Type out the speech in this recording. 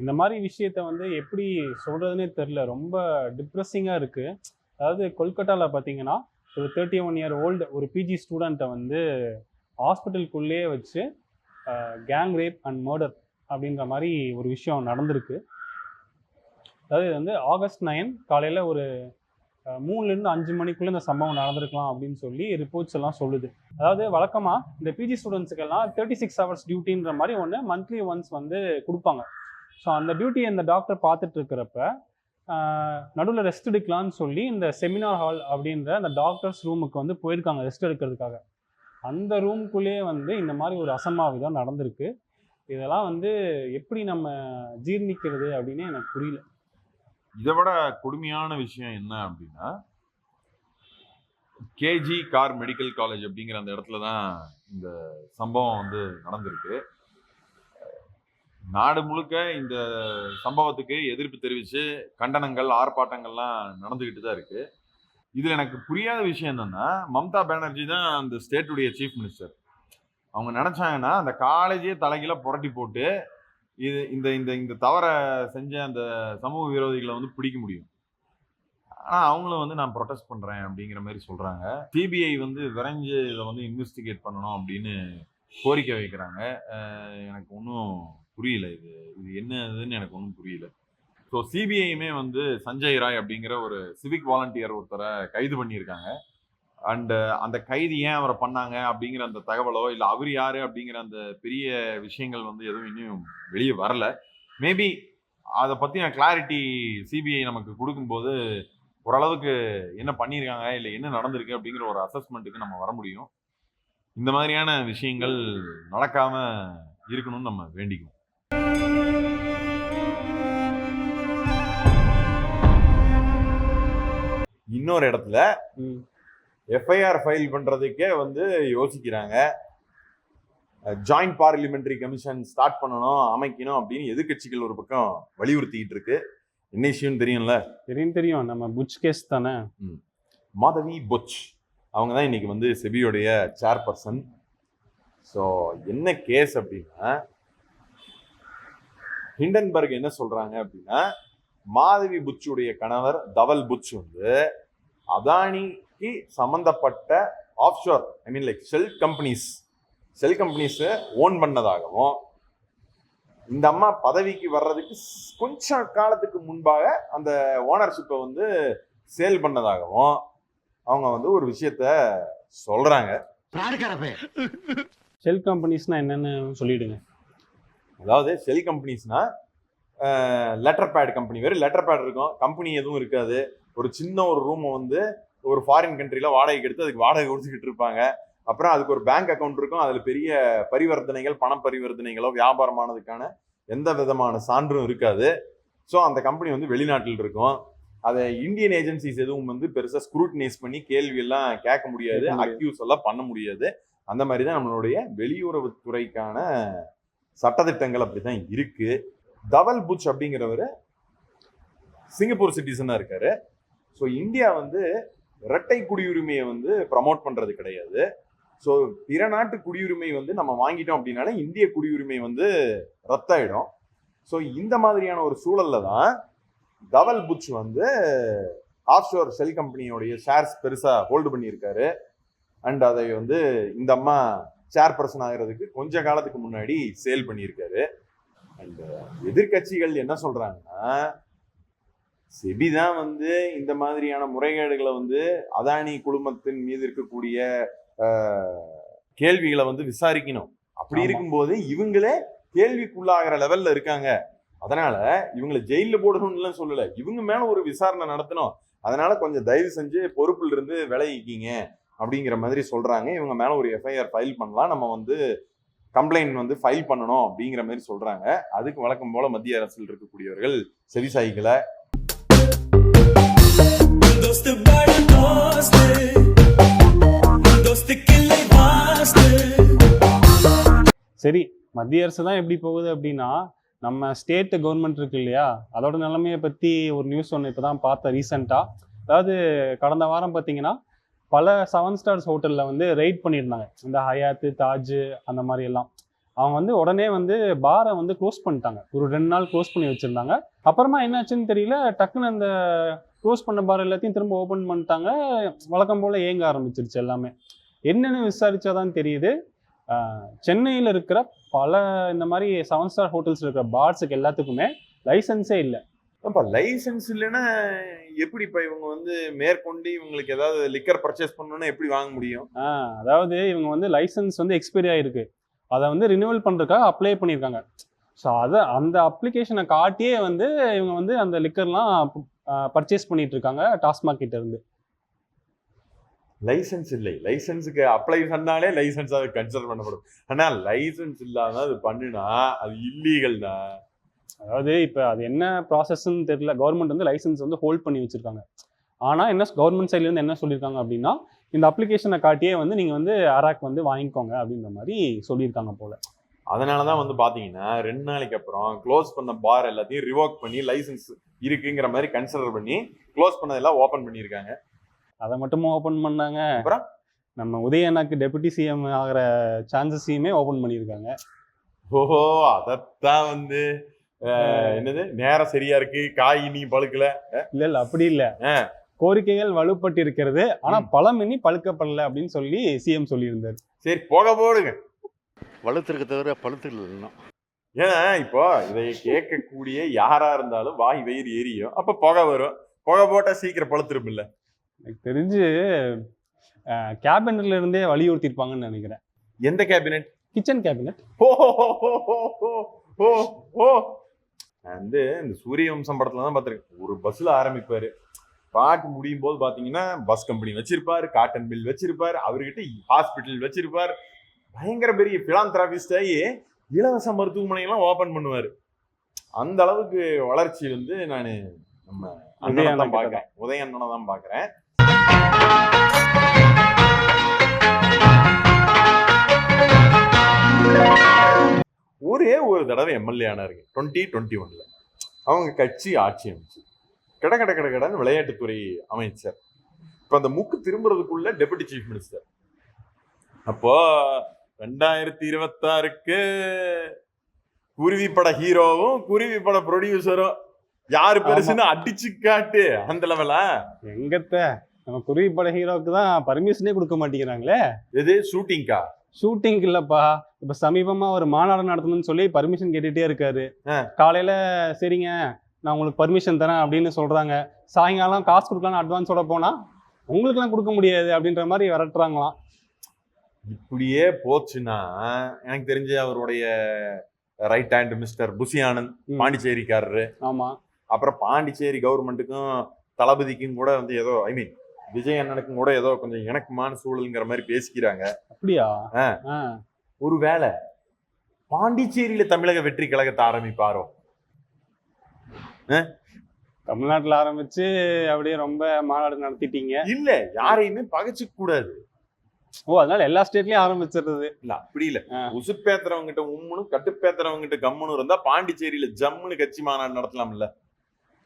இந்த மாதிரி விஷயத்த வந்து எப்படி சொல்கிறதுனே தெரில ரொம்ப டிப்ரெஸிங்காக இருக்குது அதாவது கொல்கட்டாவில் பார்த்தீங்கன்னா ஒரு தேர்ட்டி ஒன் இயர் ஓல்டு ஒரு பிஜி ஸ்டூடெண்ட்டை வந்து ஹாஸ்பிட்டலுக்குள்ளேயே வச்சு கேங் ரேப் அண்ட் மர்டர் அப்படின்ற மாதிரி ஒரு விஷயம் நடந்திருக்கு. அதாவது இது வந்து ஆகஸ்ட் நைன் காலையில் ஒரு மூணுலேருந்து அஞ்சு மணிக்குள்ளே இந்த சம்பவம் நடந்திருக்கலாம் அப்படின்னு சொல்லி ரிப்போர்ட்ஸ் எல்லாம் சொல்லுது. அதாவது வழக்கமாக இந்த பிஜி ஸ்டூடெண்ட்ஸுக்கெல்லாம் தேர்ட்டி சிக்ஸ் ஹவர்ஸ் டியூட்டின்ற மாதிரி ஒன்று மந்த்லி ஒன்ஸ் வந்து கொடுப்பாங்க. ஸோ அந்த டியூட்டியை இந்த டாக்டர் பார்த்துட்டு இருக்கிறப்ப நடுவில் ரெஸ்ட் எடுக்கலான்னு சொல்லி இந்த செமினார் ஹால் அப்படின்ற அந்த டாக்டர்ஸ் ரூமுக்கு வந்து போயிருக்காங்க ரெஸ்ட் எடுக்கிறதுக்காக. அந்த ரூம்குள்ளேயே வந்து இந்த மாதிரி ஒரு அசம்பாவிதம் நடந்திருக்கு. இதெல்லாம் வந்து எப்படி நம்ம ஜீர்ணிக்கிறது அப்படின்னு எனக்கு புரியல. இதை விட கொடுமையான விஷயம் என்ன அப்படின்னா கேஜி கார் மெடிக்கல் காலேஜ் அப்படிங்கிற அந்த இடத்துல தான் இந்த சம்பவம் வந்து நடந்திருக்கு. நாடு முழுக்க இந்த சம்பவத்துக்கு எதிர்ப்பு தெரிவித்து கண்டனங்கள் ஆர்ப்பாட்டங்கள்லாம் நடந்துக்கிட்டு தான் இருக்குது இதில் எனக்கு புரியாத விஷயம் என்னென்னா மம்தா பானர்ஜி தான் அந்த ஸ்டேட்டுடைய சீஃப் மினிஸ்டர் அவங்க நினச்சாங்கன்னா அந்த காலேஜே தலைகீழ புரட்டி போட்டு இது இந்த இந்த இந்த தவறை செஞ்ச அந்த சமூக விரோதிகளை வந்து பிடிக்க முடியும். ஆனால் அவங்களும் வந்து நான் ப்ரொடெஸ்ட் பண்ணுறேன் அப்படிங்கிற மாதிரி சொல்கிறாங்க சிபிஐ வந்து விரைஞ்சு இதை வந்து இன்வெஸ்டிகேட் பண்ணணும் அப்படின்னு கோரிக்கை வைக்கிறாங்க. எனக்கு ஒன்றும் புரியல இது. இது என்னதுன்னு எனக்கு ஒன்றும் புரியல. ஸோ சிபிஐயுமே வந்து சஞ்சய் ராய் அப்படிங்கிற ஒரு சிவிக் வாலண்டியர் ஒருத்தரை கைது பண்ணியிருக்காங்க. அண்டு அந்த கைது ஏன் அவரை பண்ணாங்க அப்படிங்கிற அந்த தகவலோ இல்லை அவர் யார் அப்படிங்கிற அந்த பெரிய விஷயங்கள் வந்து எதுவும் இன்னும் வெளியே வரல. மேபி அதை பற்றின கிளாரிட்டி சிபிஐ நமக்கு கொடுக்கும்போது ஓரளவுக்கு என்ன பண்ணியிருக்காங்க இல்லை என்ன நடந்திருக்கு அப்படிங்கிற ஒரு அசஸ்மெண்ட்டுக்கு நம்ம வர முடியும். இந்த மாதிரியான விஷயங்கள் நடக்காமல் இருக்கணும்னு நம்ம வேண்டிக்குவோம். இன்னொரு இடத்துல எஃப்ஐஆர் ஃபைல் பண்றதுக்கே வந்து யோசிக்கிறாங்க. ஜாயிண்ட் பார்லிமெண்டரி கமிஷன் ஸ்டார்ட் பண்ணணும் அமைக்கணும் அப்படின்னு எதிர்க்கட்சிகள் ஒரு பக்கம் வலியுறுத்திக்கிட்டு இருக்கு. என்ன விஷயம் தெரியும்ல? தெரியும் தெரியும். நம்ம புச் கேஸ் தானே? மாதவி பொச் அவங்க தான் இன்னைக்கு வந்து செபியோடைய சேர்பர்சன் ஸோ என்ன கேஸ் அப்படின்னா ஹிண்டன்பர்க் என்ன சொல்றாங்க அப்படின்னா மாதவி புச்சுடைய கணவர் தவல் புச் வந்து அதானிக்கு சம்பந்தப்பட்ட offshore I mean like shell companies shell கம்பெனிஸை own பண்ணதாகவும் இந்த அம்மா பதவிக்கு வர்றதுக்கு ஸ்- கொஞ்ச காலத்துக்கு முன்பாக அந்த ஓனர்ஷிப்பை வந்து சேல் பண்ணதாகவும் அவங்க வந்து ஒரு விஷயத்த சொல்றாங்க. ஷெல் கம்பெனிஸ்னா என்னன்னு சொல்லிடுங்க. அதாவது ஷெல் கம்பெனிஸ்னா லெட்டர் பேட் கம்பெனி வெறும் லெட்டர் பேட் இருக்கும். கம்பெனி எதுவும் இருக்காது. ஒரு சின்ன ஒரு ரூமை வந்து ஒரு ஃபாரின் கண்ட்ரில வாடகைக்கு எடுத்து அதுக்கு வாடகை கொடுத்துக்கிட்டு இருப்பாங்க. அப்புறம் அதுக்கு ஒரு பேங்க் அக்கவுண்ட் இருக்கும். அதுல பெரிய பரிவர்த்தனைகள் பண பரிவர்த்தனைகளோ வியாபாரமானதுக்கான எந்த விதமான சான்றும் இருக்காது. ஸோ அந்த கம்பெனி வந்து வெளிநாட்டில் இருக்கும். அதை இந்தியன் ஏஜென்சிஸ் எதுவும் வந்து பெருசா ஸ்க்ரூட்டனைஸ் பண்ணி கேள்வி எல்லாம் கேட்க முடியாது. அக்யூஸ் எல்லாம் பண்ண முடியாது. அந்த மாதிரி தான் நம்மளுடைய வெளியுறவுத்துறைக்கான சட்டதிட்டங்கள் அப்படிதான் இருக்கு. தவல் புச் அப்படிங்கிறவர் சிங்கப்பூர் சிட்டிசனாக இருக்காரு. ஸோ இந்தியா வந்து இரட்டை குடியுரிமையை வந்து ப்ரமோட் பண்ணுறது கிடையாது. ஸோ பிற நாட்டு குடியுரிமை வந்து நம்ம வாங்கிட்டோம் அப்படின்னாலே இந்திய குடியுரிமை வந்து ரத்தாயிடும். ஸோ இந்த மாதிரியான ஒரு சூழல்ல தான் தவல் புட்ச் வந்து ஆஃப்ஷோர் செல் கம்பெனியோடைய ஷேர்ஸ் பெருசாக ஹோல்டு பண்ணியிருக்காரு. அண்ட் அதை வந்து இந்த அம்மா சேர்பர்சன் ஆகிறதுக்கு கொஞ்ச காலத்துக்கு முன்னாடி சேல் பண்ணியிருக்காரு. அண்ட் எதிர்க்கட்சிகள் என்ன சொல்றாங்கன்னா செபி தான் வந்து இந்த மாதிரியான முறைகேடுகளை வந்து அதானி குழுமத்தின் மீது இருக்கக்கூடிய கேள்விகளை வந்து விசாரிக்கணும். அப்படி. இருக்கும்போது இவங்களே கேள்விக்குள்ளாகிற லெவல்ல இருக்காங்க. அதனால இவங்களை ஜெயில போடணும்னு சொல்லல. இவங்க மேல ஒரு விசாரணை நடத்தணும். அதனால கொஞ்சம் தயவு செஞ்சு பொறுப்புல இருந்து விலகிக்கிங்க அப்படிங்கிற மாதிரி சொல்றாங்க. இவங்க மேல ஒரு எஃப்ஐஆர் ஃபைல் பண்ணலாம். நம்ம வந்து கம்ப்ளைண்ட் வந்து ஃபைல் பண்ணணும் அப்படிங்கிற மாதிரி சொல்றாங்க. அதுக்கு வழக்கம் போல மத்திய அரசில் இருக்கக்கூடியவர்கள் செவிசாய்களை சரி மத்திய அரசு தான் எப்படி போகுது அப்படின்னா நம்ம ஸ்டேட் கவர்மெண்ட் இருக்கு இல்லையா? அதோட நிலைமையை பற்றி ஒரு நியூஸ் ஒன்று இப்போ தான் பார்த்தேன் ரீசெண்டாக அதாவது கடந்த வாரம் பார்த்தீங்கன்னா பல செவன் ஸ்டார்ஸ் ஹோட்டலில் வந்து ரெய்ட் பண்ணியிருந்தாங்க. இந்த ஹயாத்து தாஜ் அந்த மாதிரி எல்லாம். அவங்க வந்து உடனே வந்து பாரை வந்து க்ளோஸ் பண்ணிட்டாங்க. ஒரு ரெண்டு நாள் க்ளோஸ் பண்ணி வச்சுருந்தாங்க. அப்புறமா என்னாச்சுன்னு தெரியல டக்குன்னு அந்த க்ளோஸ் பண்ண பார் எல்லாத்தையும் திரும்ப ஓப்பன் பண்ணிட்டாங்க. வழக்கம் போல் ஏங்க ஆரம்பிச்சிருச்சு எல்லாமே. என்னென்னு விசாரித்தாதான் தெரியுது. சென்னையில் இருக்கிற பல இந்த மாதிரி செவன் ஸ்டார் ஹோட்டல்ஸ் இருக்கிற பார்ஸுக்கு எல்லாத்துக்குமே லைசன்ஸே இல்லை. அப்ப லைசென்ஸ் இல்லைன்னா எப்படி இப்ப இவங்க வந்து மேற்கொண்டு இவங்களுக்கு ஏதாவது லிக்கர் பர்ச்சேஸ் பண்ணணும்னா எப்படி வாங்க முடியும்? அதாவது இவங்க வந்து லைசன்ஸ் வந்து எக்ஸ்பைரி ஆயிருக்கு. அதை வந்து ரினிவல் பண்ணுறதுக்காக அப்ளை பண்ணியிருக்காங்க. ஸோ அதை அந்த அப்ளிகேஷனை காட்டியே வந்து இவங்க வந்து அந்த லிக்கர்லாம் பர்ச்சேஸ் பண்ணிட்டு இருக்காங்க டாஸ்மாக் கிட்ட இருந்து. லைசென்ஸ் இல்லை. லைசென்ஸுக்கு அப்ளை பண்ணாலே லைசென்ஸ் அது கன்சிடர் பண்ணப்படும். ஆனா லைசென்ஸ் இல்லாம அது பண்ணுனா அது இல்லீகல் தான் அதாவது இப்போ அது என்ன ப்ராசஸ்ன்னு தெரியல. கவர்மெண்ட் வந்து லைசன்ஸ் வந்து ஹோல்ட் பண்ணி வச்சிருக்காங்க. ஆனால் என்ன கவர்மெண்ட் சைட்லேருந்து என்ன சொல்லியிருக்காங்க அப்படின்னா இந்த அப்ளிகேஷனை காட்டியே வந்து நீங்கள் வந்து அராக் வந்து வாங்கிக்கோங்க அப்படின்ற மாதிரி சொல்லியிருக்காங்க போல. அதனாலதான் வந்து பாத்தீங்கன்னா ரெண்டு நாளைக்கு அப்புறம் க்ளோஸ் பண்ண பார் எல்லாத்தையும் ரிவோக் பண்ணி லைசென்ஸ் இருக்குங்கிற மாதிரி கன்சிடர் பண்ணி க்ளோஸ் பண்ணதெல்லாம் ஓபன் பண்ணியிருக்காங்க. அதை மட்டுமா ஓப்பன் பண்ணாங்க? அப்புறம்? நம்ம உதயண்ணாக்கு டெபுட்டி சிஎம் ஆகிற சான்சஸையுமே ஓப்பன் பண்ணியிருக்காங்க. ஓஹோ அதத்தான் வந்து என்னது? நேரம் சரியா இருக்கு. காய் நீ பழுக்கல. இல்ல இல்ல அப்படி இல்ல. ஆ. கோரிக்கைகள் வலுப்பட்டு இருக்கிறது ஆனா. பழம் இனி பழுக்கப்படல அப்படின்னு சொல்லி சிஎம் சொல்லியிருந்தார். சரி போக போடுங்க. வலுத்திருக்க தவிர பழுத்துல இன்னும். ஏன்னா இப்போ இதை கேட்கக்கூடிய யாரா இருந்தாலும் வாய் வயிறு எரியும். அப்ப புகை வரும். புகை போட்டா சீக்கிரம் பழுத்துரும் இல்ல. எனக்கு தெரிஞ்சு கேபினட்ல இருந்தே வலியுறுத்திருப்பாங்கன்னு நினைக்கிறேன். எந்த கேபினெட்? Kitchen cabinet. ஓ ஓ ஓ நான் வந்து இந்த சூரிய வம்சம் படத்துல தான் பார்த்திருக்கேன். ஒரு பஸ்ல ஆரம்பிப்பாரு. பாட்டு முடியும் போது பாத்தீங்கன்னா பஸ் கம்பெனி வச்சிருப்பாரு காட்டன் மில் வச்சிருப்பாரு அவர்கிட்ட ஹாஸ்பிட்டல் வச்சிருப்பாரு. பயங்கர பெரிய பிலாந்திராபிஸ்ட் ஆகி இலவச மருத்துவமனை எல்லாம் ஓபன் பண்ணுவாரு. அந்த அளவுக்கு வளர்ச்சி வந்து நான் நம்ம அண்ணனை அண்ணா தான் கிட்ட பாக்குறேன் உதய அண்ணனை தான் பாக்குறேன் ஒரே ஒரு தடவை எம்எல்ஏ ஆனாருங்க. டுவெண்ட்டி டுவெண்ட்டி ஒன்ல அவங்க கட்சி ஆட்சி அமைச்சு. கட கட கட கடன்னு விளையாட்டுத்துறை அமைச்சர். இப்போ அந்த முக்கு திரும்புறதுக்குள்ள டெபுட்டி சீஃப் மினிஸ்டர் அப்போ ரெண்டாயிரத்தி இருபத்தாறுக்கு குருவி பட ஹீரோவும் குருவி பட ப்ரொடியூசரும் யாரு பெருசுன்னு அடிச்சு காட்டு அந்த லெவலா எங்கத்த? நம்ம குருவி பட ஹீரோவுக்கு தான் பர்மிஷனே கொடுக்க மாட்டேங்கிறாங்களே. எது? ஷூட்டிங்கா ஷூட்டிங் இல்லப்பா இப்ப சமீபமா ஒரு மாநாடு நடத்தணும்னு சொல்லி பர்மிஷன் கேட்டுட்டே இருக்காரு. காலையில சரிங்க நான் உங்களுக்கு பர்மிஷன் தரேன் அப்படின்னு சொல்றாங்க. சாயங்காலம் காசு கொடுக்கலாம்னு அட்வான்ஸோட போனா உங்களுக்குலாம் கொடுக்க முடியாது அப்படின்ற மாதிரி விரட்டுறாங்களாம். இப்படியே போச்சுன்னா எனக்கு தெரிஞ்சு அவருடைய right hand mister Pusi Anand. பாண்டிச்சேரிக்காரரு. ஆமா. அப்புறம் பாண்டிச்சேரி கவர்மெண்ட்டுக்கும் தளபதிக்கும் கூட வந்து ஏதோ ஐ மீன் விஜய் அண்ணனுக்கும் கூட ஏதோ கொஞ்சம் இணக்கமான சூழலுங்கிற மாதிரி பேசிக்கிறாங்க. அப்படியா. ஆ. ஒருவேளை பாண்டிச்சேரியில தமிழக வெற்றி கழகத்தை ஆரம்பிப்பாரோ? தமிழ்நாட்டுல ஆரம்பிச்சு அப்படியே ரொம்ப மாநாடு நடத்திட்டீங்க. இல்ல யாரையுமே பகைச்சுக்க கூடாது. ஓ அதனால எல்லா ஸ்டேட்லயும் ஆரம்பிச்சிடுறது. இல்ல அப்படி இல்ல. ஆ. உசுப்பேத்துறவங்க கிட்ட உம்முனும் கட்டுப்பேத்துறவங்க கிட்ட கம்முன்னு இருந்தா பாண்டிச்சேரியில ஜம்முன்னு கட்சி மாநாடு நடத்தலாம்ல.